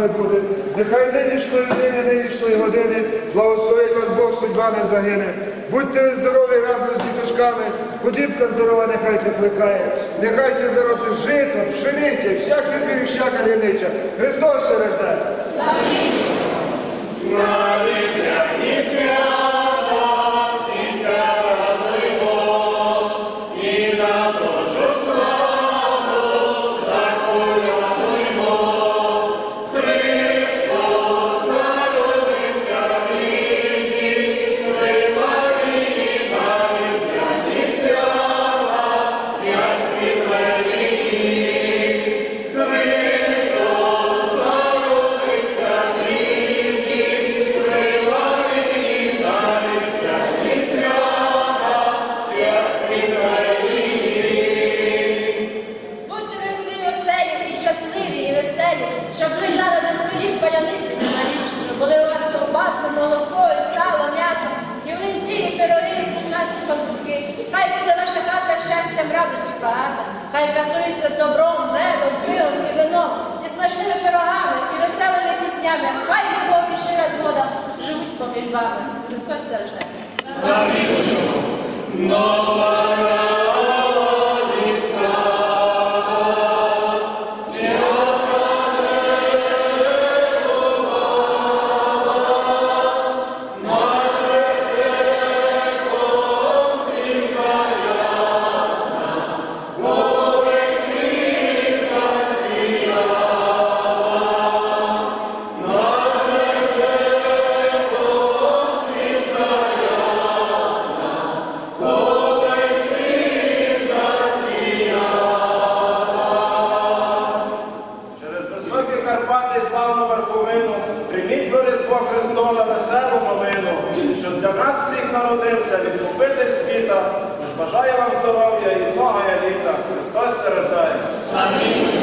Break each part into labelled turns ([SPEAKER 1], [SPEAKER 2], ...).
[SPEAKER 1] з вами буде. Нехай нинішньої дні, нинішньої години благословить вас Бог, судьба не загине. Будьте ви здорові разом з діточками, худібка здорова, нехай се плекає, нехай се зароти жито, пшениця, всякі звірі, всяка рівнича. Христос ще рождає.
[SPEAKER 2] Будьте хата радості багата. Хай казується добром, медом, пивом і вином, і смачними пирогами, і веселими піснями. Хай любов і щира згода живуть поміж вами. Христос все
[SPEAKER 3] верховину прийміть до Різдва Христова веселу новину, що для нас всіх народився відкупитель світа. Тож бажаю вам здоров'я і многое літа. Христос це рождає.
[SPEAKER 4] Silent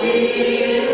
[SPEAKER 5] Spirit.